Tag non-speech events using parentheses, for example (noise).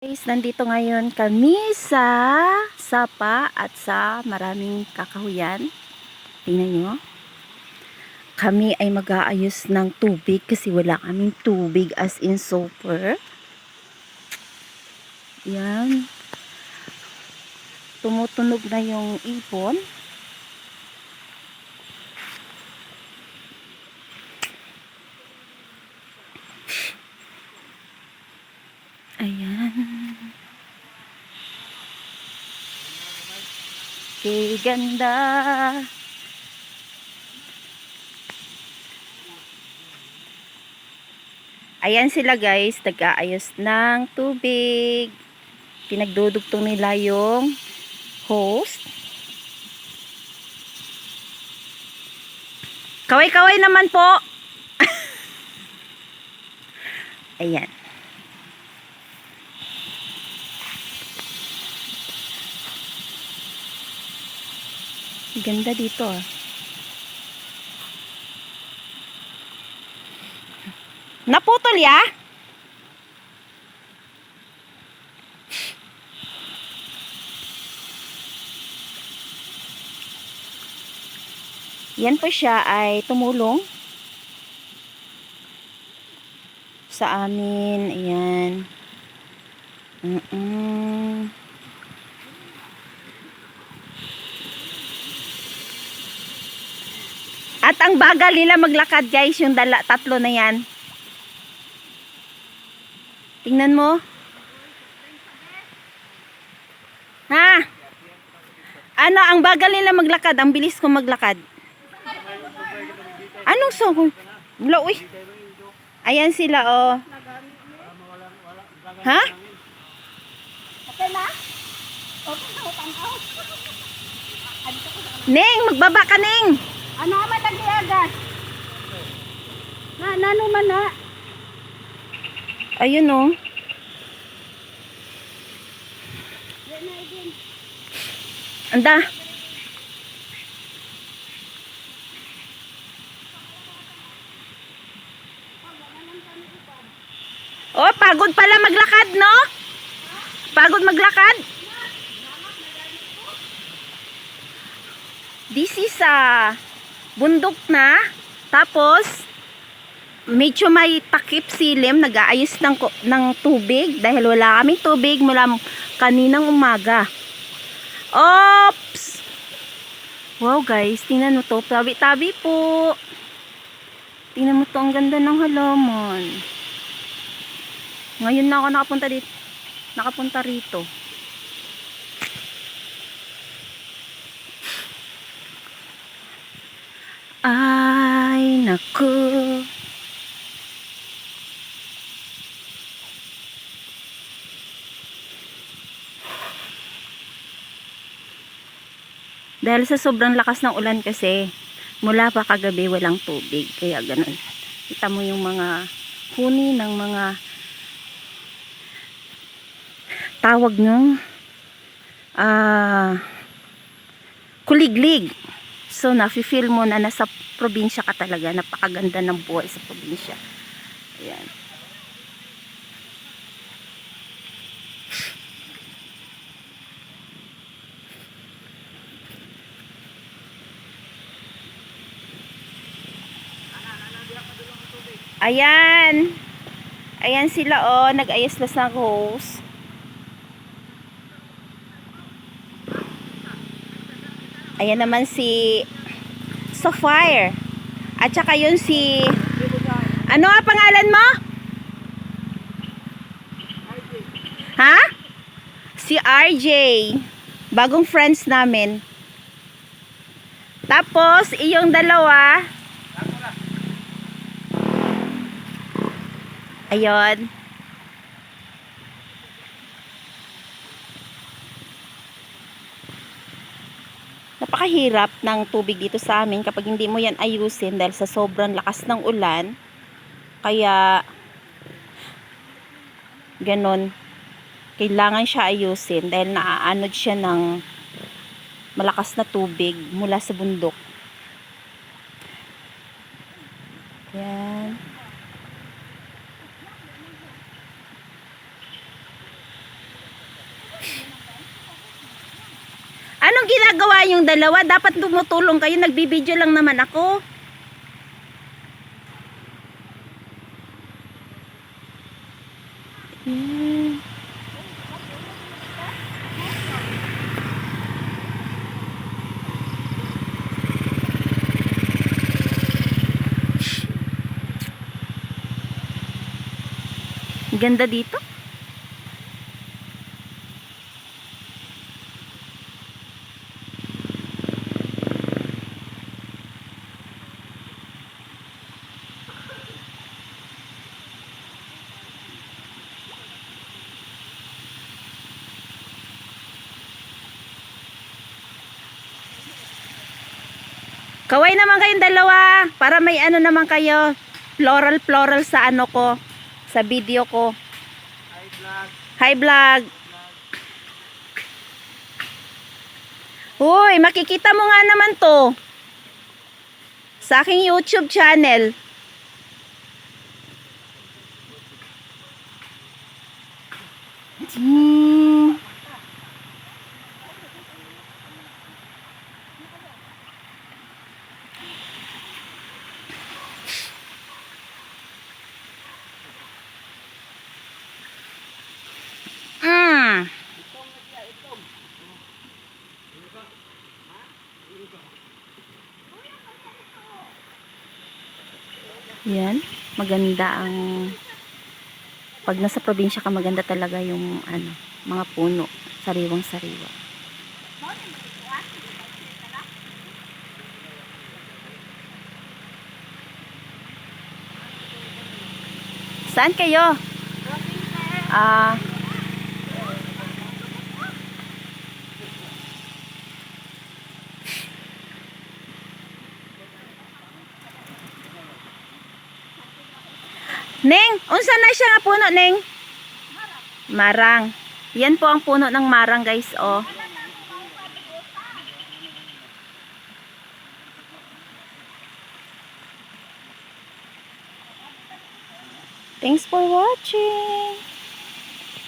Guys, nandito ngayon kami sa Sapa at sa maraming kakahuyan. Tingnan nyo. Kami ay mag-aayos ng tubig kasi wala kaming tubig as in super. Yan. Tumutunog na yung ipon. Ayan. Kay ganda. Ayan sila guys, nag-aayos ng tubig. Pinagdudugtong nila yung host. Kaway-kaway naman po. (laughs) Ayan. Ganda dito ah. Naputol ya? Yan po siya ay tumulong sa amin. Ayan. Mm-mm. At ang bagal nila maglakad guys, yung dala, tatlo na yan. Tingnan mo. Ha? Ano, ang bagal nila maglakad, ang bilis ko maglakad. Anong song? Wala, uy. Ayan sila, oh. Ha? Okay na? Okay na, utang. Ning, magbaba ka, Ning. Ano matagiagas? Na, nano man na? Ayun, oh. Na din. Anda. Oh, pagod pala maglakad, no? Pagod maglakad? This is a bundok na. Tapos, medyo may takip silim. Nag-aayos ng, ng tubig. Dahil wala kaming tubig mula kaninang umaga. Oops! Wow guys, tingnan mo to. Tabi-tabi po. Tingnan mo to, ang ganda ng halaman. Ngayon na ako nakapunta dito. Nakapunta rito. Ay, naku. Dahil sa sobrang lakas ng ulan kasi, mula pa kagabi walang tubig. Kaya ganun. Kita mo yung mga huni ng mga tawag nyo ah kuliglig. So, nafe-feel mo na nasa probinsya ka talaga. Napakaganda ng buhay sa probinsya. Ayan. Ayan. Ayan sila oh, nag-ayos na sa hose. Ayan naman si Sapphire. At saka yun si Ano nga pangalan mo? Ha? Si RJ. Bagong friends namin. Tapos, iyong dalawa, Ayun. Napakahirap ng tubig dito sa amin kapag hindi mo yan ayusin dahil sa sobrang lakas ng ulan. Kaya ganon. Kailangan siya ayusin dahil naaanod siya ng malakas na tubig mula sa bundok. Yan. Anong ginagawa yung dalawa? Dapat tumutulong kayo. Nagbibideo lang naman ako. Hmm. Ganda dito. Kaway naman kayong dalawa para may ano naman kayo floral floral sa ano ko sa video ko. Hi vlog. Uy, makikita mo nga naman to. Sa aking YouTube channel. Hmm. Mm. Yan, maganda ang pag nasa probinsya ka maganda talaga yung ano, mga puno, sariwang sariwa. Saan kayo? Ah, Neng, unsa na siya nga puno, Neng? Marang. Yan po ang puno ng marang, guys, oh. Thanks for watching.